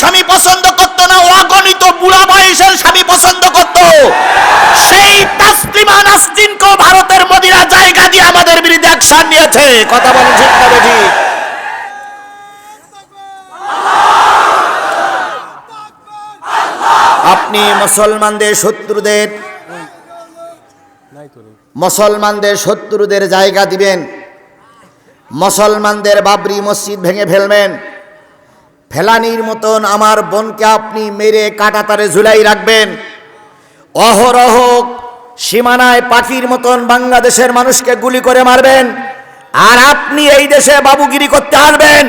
স্বামী পছন্দ করত না, অগণিত বুড়া বয়সের স্বামী পছন্দ করত। সেই তাসলিমা নাসরিনকেও ভারতের মোদিরা জায়গা দিয়ে আমাদের বিরুদ্ধে অ্যাকশন নিয়েছে। কথা বলেন ঠিক আপনি মুসলমানদের শত্রুদের মুসলমানদের শত্রুদের জায়গা দিবেন। মুসলমানদের বাবরি মসজিদ ভেঙে ফেলবেন। ফেলানির মতন আমার বোনকে আপনি মেরে কাটাতারে ঝুলাই রাখবেন। অহরহ সীমানায় পাখির মতন বাংলাদেশের মানুষকে গুলি করে মারবেন। আর আপনি এই দেশে বাবুগিরি করতে আসবেন।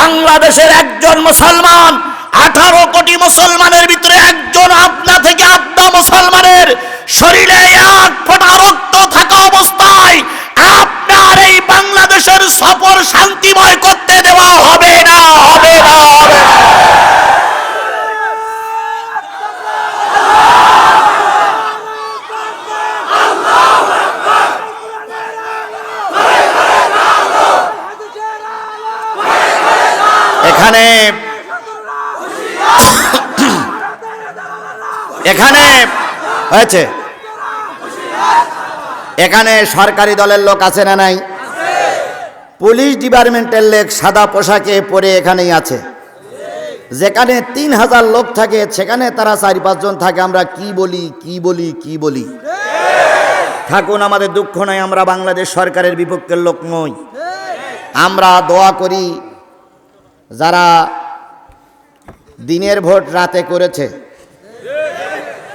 বাংলাদেশের একজন মুসলমান, আঠারো কোটি মুসলমানের ভিতরে একজন আপনা থেকে আপনা মুসলমানের শরীরে এক ফোঁটা রক্ত থাকা অবস্থায় আপনার এই বাংলাদেশের সফর শান্তিময় করতে দেওয়া হবে না হবে না হবে না। এখানে এখানে হয়েছে। এখানে সরকারি দলের লোক আছে না নাই? পুলিশ ডিপার্টমেন্টের লোক সাদা পোশাকে পরে এখানেই আছে। যেখানে তিন হাজার লোক থাকে, সেখানে তারা চারি পাঁচজন থাকে। আমরা কি বলি কি বলি কি বলি? থাকুন, আমাদের দুঃখ নয়, আমরা বাংলাদেশ সরকারের বিপক্ষের লোক নই। আমরা দোয়া করি যারা দিনের ভোট রাতে করেছে,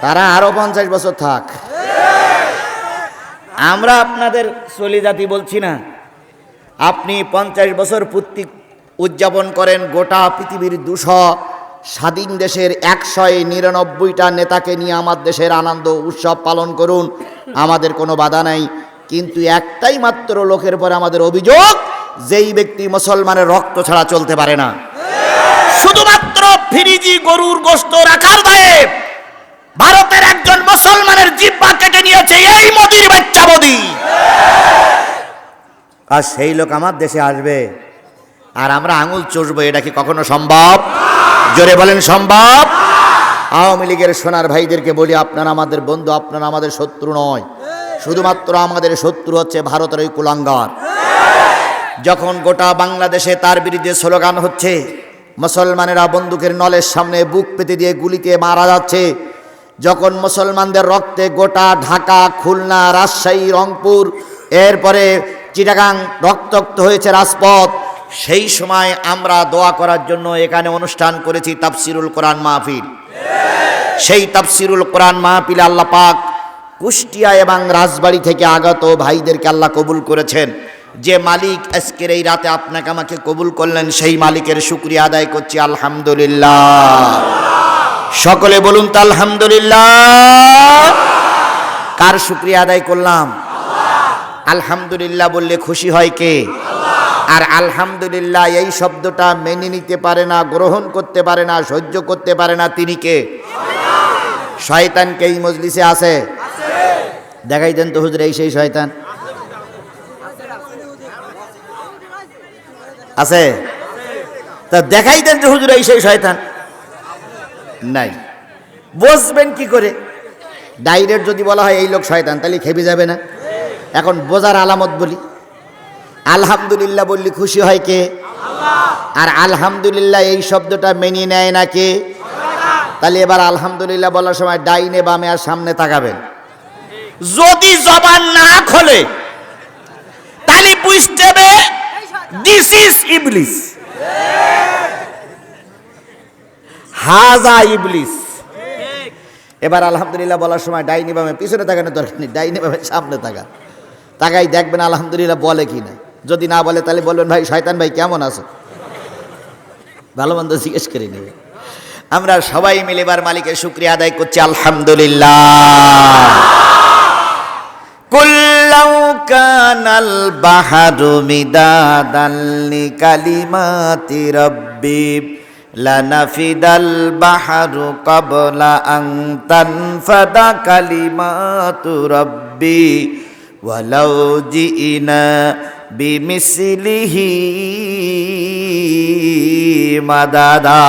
তারা আরও পঞ্চাশ বছর থাক। আমরা আপনাদের চলি জাতি বলছি না, আপনি পঞ্চাশ বছর পূর্তি উদযাপন করেন, গোটা পৃথিবীর দুশো স্বাধীন দেশের একশো নিরানব্বইটা নেতাকে নিয়ে আমার দেশের আনন্দ উৎসব পালন করুন, আমাদের কোনো বাধা নাই। কিন্তু একটাই মাত্র লোকের পরে আমাদের অভিযোগ যেই ব্যক্তি মুসলমানের রক্ত ছাড়া চলতে পারে না। শুধুমাত্র ফিরিজি গরুর গোস্ত রাখার দায়ে ভারতের একজন মুসলমানের জিব্বা কেটে নিয়েছে এই মোদির বাচ্চা মোদি। আর সেই লোক আমার দেশে আসবে। আর আমরা আঙুল চষবো, এটা কি কখনো সম্ভব? জোরে বলেন, সম্ভব? আওয়ামী লীগের সোনার ভাইদেরকে বলি, আপনারা আমাদের বন্ধু, আপনারা আমাদের শত্রু নয়। শুধুমাত্র আমাদের শত্রু হচ্ছে ভারতের ওই কুলাঙ্গার। যখন গোটা বাংলাদেশে তার বিরুদ্ধে স্লোগান হচ্ছে, মুসলমানেরা বন্দুকের নলের সামনে বুক পেতে দিয়ে গুলিতে মারা যাচ্ছে, যখন মুসলমানদের রক্তে গোটা ঢাকা, খুলনা, রাজশাহী, রংপুর, এরপরে চিটাগাং রক্তাক্ত হয়েছে রাজপথ, সেই সময় আমরা দোয়া করার জন্য এখানে অনুষ্ঠান করেছি তাফসিরুল কোরআন মাহফিল। সেই তাফসিরুল কোরআন মাহফিল আল্লাহ পাক কুষ্টিয়া এবং রাজবাড়ি থেকে আগত ভাইদেরকে আল্লাহ কবুল করেছেন। যে মালিক আজকের এই রাতে আপনাকে আমাকে কবুল করলেন, সেই মালিকের শুক্রিয়া আদায় করছি, আলহামদুলিল্লাহ। সকলে বলুন তো, আলহামদুলিল্লাহ। কার শুক্রিয়া আদায় করলাম? আলহামদুলিল্লাহ বললে খুশি হয় কে? আর আলহামদুলিল্লাহ এই শব্দটা মেনে নিতে পারে না, গ্রহণ করতে পারে না, সহ্য করতে পারে না, তিনি কে? শয়তানকে এই মজলিসে আছে? দেখাই দেন তো হুজুর, এই সেই শয়তান। আছে? তা দেখাই দেন যে হুজুর এই সেই শয়তান। নাই। বসবেন কি করে? ডাইরেক্ট যদি বলা হয় এই লোক শয়তান, তাহলে খেপে যাবে না। এখন বোঝার আলামত বলি। আলহামদুলিল্লাহ বললি খুশি হয় কে? আর আলহামদুলিল্লাহ এই শব্দটা মেনে নেয় না কে? তাহলে এবার আলহামদুলিল্লাহ বলার সময় ডাইনে বামে আর সামনে তাকাবেন। যদি জবান না খোলে তাহলে বুঝতে হবে দিস ইজ হাজা ইবলিস এবার আলহামদুলিল্লাহ বলার সময় ডাইনি বামে, পিছনে তাকানোর দরকার নেই, ডাইনি বামে, সামনে তাকা। তাকাই দেখবেন আলহামদুলিল্লাহ বলে কি না। যদি না বলে তাহলে বলবেন, ভাই, শয়তান ভাই, কেমন আছো? ভালো মন্দ জিজ্ঞেস করে নেবে। আমরা সবাই মিলে এবার মালিকের শুক্রিয়া আদায় করছি, আলহামদুলিল্লাহ। কানাল বাহারু মিদাদান লিকালিমাতি রাব্বি। লানাফিদাল বাহারু ক্বাবলা আং তানফাদা কালিমাতু রাব্বি। ওয়ালাউ জিইনা বিমিসলিহি মাদাদা।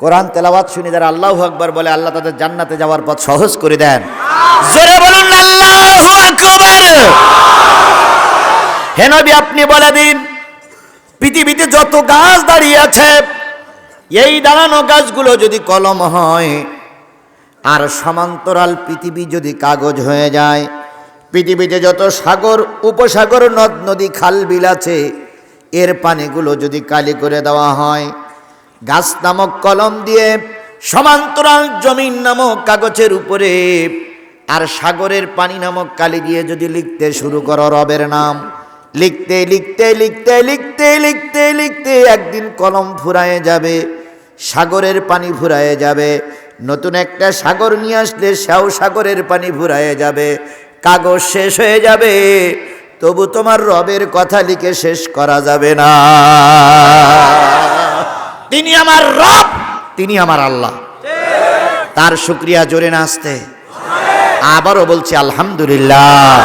কোরআন তেলাওয়াত শুনে যারা আল্লাহু আকবার বলে, আল্লাহ তাদের জান্নাতে যাওয়ার পথ সহজ করে দেন। জোরে বলুন, আল্লাহু আকবার। হে নবী, আপনি বলে দিন, পৃথিবীতে যত গাছ দাঁড়িয়ে আছে, এই দাঁড়ানো গাছগুলো যদি কলম হয়, আর সমান্তরাল পৃথিবী যদি কাগজ হয়ে যায়, পৃথিবীতে যত সাগর, উপসাগর, নদ, নদী, খাল, বিল আছে, এর পানিগুলো যদি কালি করে দেওয়া হয়, গাছ নামক কলম দিয়ে সমান্তরাল জমিন নামক কাগজের উপরে আর সাগরের পানি নামক কালি দিয়ে যদি লিখতে শুরু করো রবের নাম। লিখতে লিখতে লিখতে লিখতে লিখতে লিখতে একদিন কলম ফুরায়ে যাবে, সাগরের পানি ফুরায়ে যাবে। নতুন একটা সাগর নিয়ে আসলে সেও সাগরের পানি ফুরায়ে যাবে। কাগজ শেষ হয়ে যাবে, তবু তোমার রবের কথা লিখে শেষ করা যাবে না। তিনি আমার রব, তিনি আমার আল্লাহ। তার শুক্রিয়া জোরে না আসতে আবারও বলছি আলহামদুলিল্লাহ।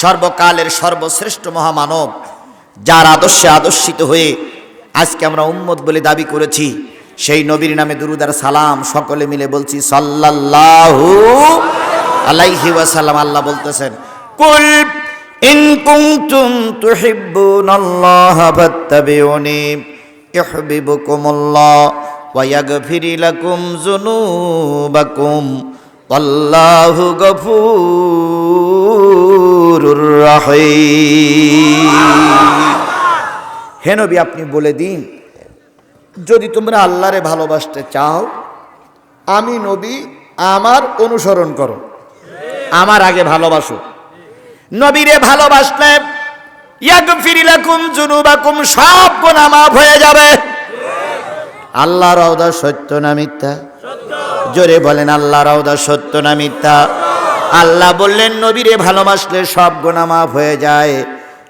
সর্বকালের সর্বশ্রেষ্ঠ মহামানব, যার আদর্শে আদর্শিত হয়ে আজকে আমরা উম্মত বলে দাবি করেছি, সেই নবীর নামে দুরুদার সালাম সকলে মিলে বলছি, সাল্লাল্লাহু আলাইহি ওয়াসাল্লাম। আল্লাহ বলতেছেন, কুল ইন কুনতুম তুহিব্বুনাল্লাহ ফাত্তাবিউনি ইউহিব্বুকুমুল্লাহ ওয়া ইয়াগফির লাকুম যুনুবাকুম। আল্লাহু গফুরুর হে নবী, আপনি বলে দিন, যদি তোমরা আল্লাহরে ভালোবাসতে চাও, আমি নবী আমার অনুসরণ করো। আমার আগে ভালোবাসো। নবীরে ভালোবাসলে ইয়াগফির লাকুম যুনুবাকুম, সব গুনাহ মাফ হয়ে যাবে। আল্লাহ রওদা সত্য না মিথ্যা? জোরে বলেন আল্লাহ রওদা সত্য না মিথ্যা? আল্লাহ বললেন, নবীরে ভালোবাসলে সব গোনা মাফ হয়ে যায়।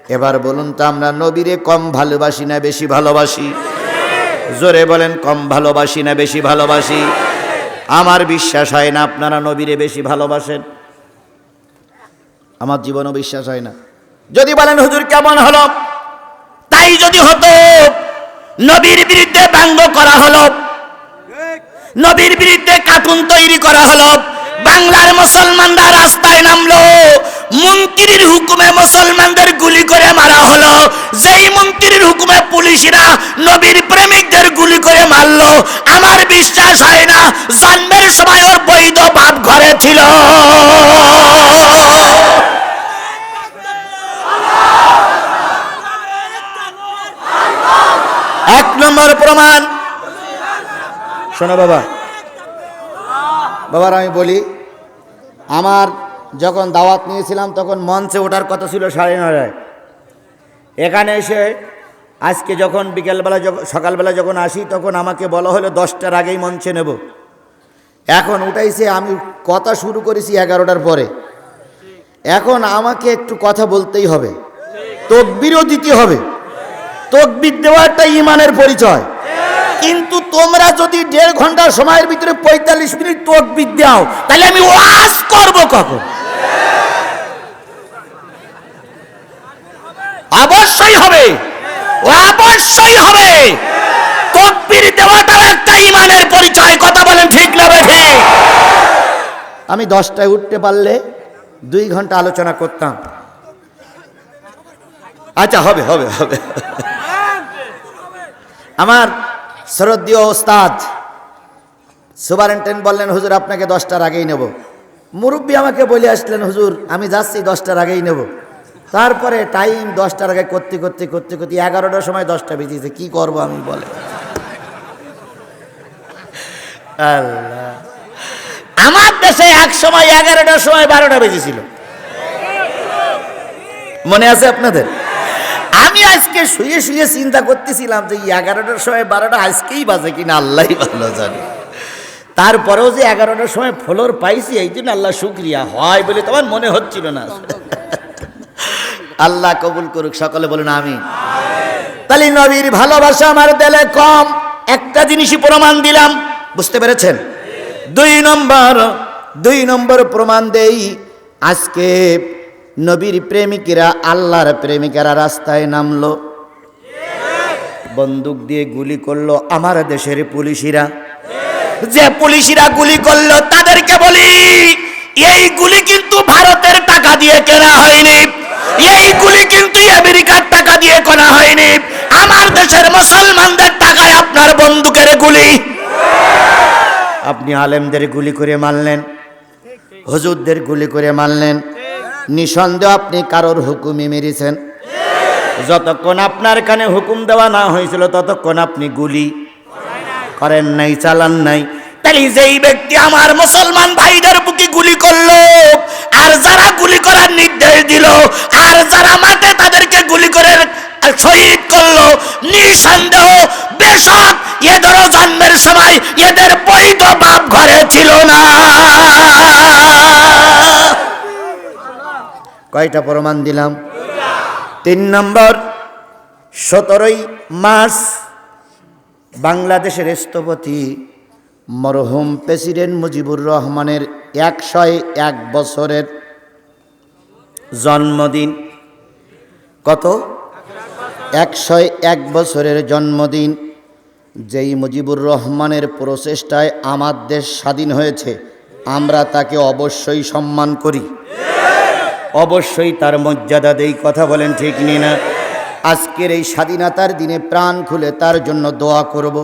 এবার বলুন তো, আমরা নবীরে কম ভালোবাসি না বেশি ভালোবাসি? জোরে বলেন, কম ভালোবাসি না বেশি ভালোবাসি? আমার বিশ্বাস হয় না আপনারা নবীরে বেশি ভালোবাসেন। আমার জীবনও বিশ্বাস হয় না। যদি বলেন, হুজুর, কেমন হলো? তাই যদি হতো, নবীর বিরুদ্ধে ব্যঙ্গ করা হলো নবীর বিরুদ্ধে কার্টুন তৈরি করা হলো। বাংলার মুসলমানরা রাস্তায় নামলো। মন্ত্রীর হুকুমে মুসলমানদের গুলি করে মারা হলো। যেই মন্ত্রীর হুকুমে পুলিশরা নবীর প্রেমিকদের গুলি করে মারলো, আমার বিশ্বাস হয় না, জন্মের সময় ওর বৈধ বাপ ঘরে ছিল। এক নম্বর প্রমাণ শোনো বাবা। বাবার আমি বলি, আমার যখন দাওয়াত নিয়েছিলাম তখন মঞ্চে ওঠার কথা ছিল সাড়ে নটায় এখানে এসে আজকে যখন বিকেলবেলা যখন সকালবেলা যখন আসি তখন আমাকে বলা হলো দশটার আগেই মঞ্চে নেব। এখন উঠাইছে, আমি কথা শুরু করেছি এগারোটার পরে। এখন আমাকে একটু কথা বলতেই হবে। তকবিরও দিতে হবে। তকবির দেওয়াটা ইমানের পরিচয়। কিন্তু তোমরা যদি দেড় ঘণ্টা সময়ের ভিতরে পঁয়তাল্লিশ মিনিট তকবির দাও, তাহলে আমি ওয়াজ করব কখন? অবশ্যই হবে। অবশ্যই হবে। তকবির দেওয়াটাও একটা ইমানের পরিচয়, কথা বলেন ঠিক না বেঠে আমি দশটায় উঠতে পারলে দুই ঘণ্টা আলোচনা করতাম। আচ্ছা হবে হবে হবে। আমার শরদীয় ওস্তাদ, সুপারিনটেন্ডেন্ট বললেন, হুজুর, আপনাকে দশটার আগেই নেব। মুরব্বী আমাকে বলে আসলেন, হুজুর, আমি যাচ্ছি দশটার আগেই নেব। তারপরে টাইম দশটার আগে করতে করতে করতে করতে এগারোটার সময় দশটা বেজেছে। কি করব আমি বলে আল্লাহ। আমার দেশে এক সময় এগারোটার সময় বারোটা বেজেছিল। মনে আছে আপনাদের? আমি আজকে শুয়ে শুয়ে চিন্তা করতেছিলাম যে এগারোটার সময় বারোটা আজকেই বাজে কিনা আল্লাহ ভালো জানে। তারপরেও যে এগারোটার সময় ফলোর পাইছি, এই জন্য আল্লাহ শুক্রিয়া। হয় বলে তোমার মনে হচ্ছিল না। আল্লাহ কবুল করুক, সকলে বলুন আমি তাহলে নবীর ভালোবাসা আমার দেলে কম। একটা জিনিসই প্রমাণ দিলাম। বুঝতে পেরেছেন? দুই নম্বর দুই নম্বর প্রমাণ দেই আজকে নবীর প্রেমিকেরা, আল্লাহর প্রেমিকেরা রাস্তায় নামলো। বন্দুক দিয়ে গুলি করল আমার দেশের পুলিশিরা। যে পুলিশিরা গুলি করল তাদেরকে বলি, এই গুলি কিন্তু ভারতের টাকা দিয়ে কেনা হয়নি। এই গুলি কিন্তু আমেরিকার টাকা দিয়ে কেনা হয়নি। আমার দেশের মুসলমানদের টাকায় আপনার বন্দুকের গুলি। আপনি আলেমদের গুলি করে মারলেন, হুজুরদের গুলি করে মারলেন। নিঃসন্দেহ আপনি কারোর হুকুমে মেরেছেন। যতক্ষণ আপনার কানে হুকুম দেওয়া না হয়েছিল, ততক্ষণ আপনি গুলি করেন নাই, চালান নাই। তাই যেই ব্যক্তি আমার মুসলমান ভাইদের বুকে গুলি করল, আর যারা গুলি করার নির্দেশ দিল, আর যারা মাঠে তাদেরকে গুলি করে শহীদ করল, নিঃসন্দেহ বেশক এদেরও জন্মের সময় এদের বৈধ বাপ ঘরে ছিল না। কয়টা প্রমাণ দিলাম? তিন নম্বর, সতেরোই মার্চ বাংলাদেশের স্থপতি, মরহুম প্রেসিডেন্ট মুজিবুর রহমানের একশো এক বছরের জন্মদিন। কত? একশো এক বছরের জন্মদিন, যেই মুজিবুর রহমানের প্রচেষ্টায় আমার দেশ স্বাধীন হয়েছে। আমরা তাকে অবশ্যই সম্মান করি। অবশ্যই তার মর্যাদা দেই, কথা বলেন ঠিক নি না। আজকের এই স্বাধীনতার দিনে প্রাণ খুলে তার জন্য দোয়া করব।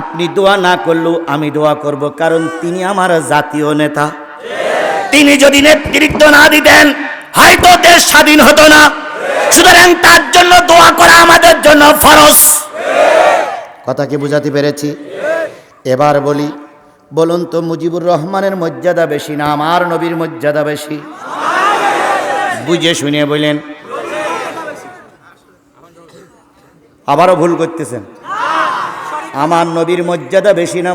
আপনি দোয়া না করলেও আমি দোয়া করব, কারণ তিনি আমার জাতীয় নেতা। তিনি যদি নেতৃত্ব না দিতেন, হয়তো দেশ স্বাধীন হতো না। সুতরাং তার জন্য দোয়া করা আমাদের জন্য ফরজ। কথা কি বুঝাতে পেরেছি? এবার বলি, বলুন তো মুজিবুর রহমানের মর্যাদা বেশি না আমার নবীর মর্যাদা বেশি? বুঝে শুনে বললেন আবারও ভুল করতেছেন। আমার নবীর মর্যাদা বেশি না